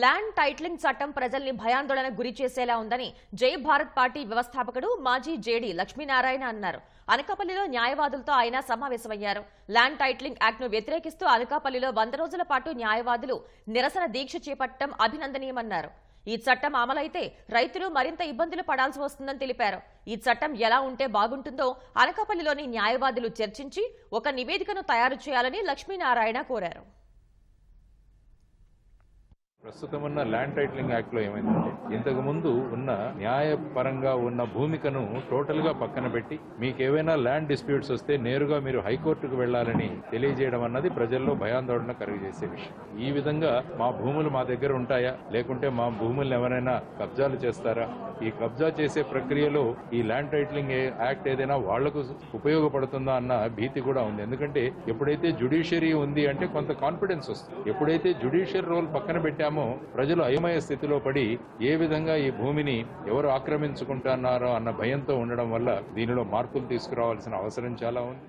Land titling చట్టం ప్రజల్ని భయాందోళన గురి చేసేలా ఉందని జై భారత్ పార్టీ వ్యవస్థాపకుడు మాజీ జేడీ లక్ష్మీనారాయణ అన్నారు. అనకాపల్లిలో న్యాయవాదులతో ఆయన సమావేశమయ్యారు. ల్యాండ్ టైట్లింగ్ యాక్ట్ను వ్యతిరేకిస్తూ అనకాపల్లిలో వంద రోజుల పాటు న్యాయవాదులు నిరసన దీక్ష చేపట్టడం అభినందనీయమన్నారు. ఈ చట్టం అమలైతే రైతులు మరింత ఇబ్బందులు పడాల్సి వస్తుందని తెలిపారు. ఈ చట్టం ఎలా ఉంటే బాగుంటుందో అనకాపల్లిలోని న్యాయవాదులు చర్చించి ఒక నివేదికను తయారు చేయాలని లక్ష్మీనారాయణ కోరారు. ప్రస్తుతం ఉన్న ల్యాండ్ టైటిలింగ్ యాక్ట్లో ఏమైందంటే ఇంతకు ముందు ఉన్న న్యాయపరంగా ఉన్న భూమికను టోటల్గా పక్కన పెట్టి మీకు ఏవైనా ల్యాండ్ డిస్ప్యూట్స్ వస్తే నేరుగా మీరు హైకోర్టుకు వెళ్ళాలని తెలియజేయడం అన్నది ప్రజల్లో భయాందోళన కలుగజేసే విషయం. ఈ విధంగా మా భూములు మా దగ్గర ఉంటాయా? లేకుంటే మా భూములను ఎవరైనా కబ్జాలు చేస్తారా? ఈ కబ్జా చేసే ప్రక్రియలో ఈ ల్యాండ్ టైటిలింగ్ యాక్ట్ ఏదైనా వాళ్ళకు ఉపయోగపడుతుందా అన్న భీతి కూడా ఉంది. ఎందుకంటే ఎప్పుడైతే జుడిషియరీ ఉంది అంటే కొంత కాన్ఫిడెన్స్ వస్తుంది. ఎప్పుడైతే జుడిషియల్ రోల్ పక్కన పెట్టామో ప్రజలు అయమయ స్థితిలో పడి ఏ విధంగా ఈ భూమిని ఎవరు ఆక్రమించుకుంటున్నారో అన్న భయంతో ఉండడం వల్ల దీనిలో మార్పులు తీసుకురావాల్సిన అవసరం చాలా ఉంది.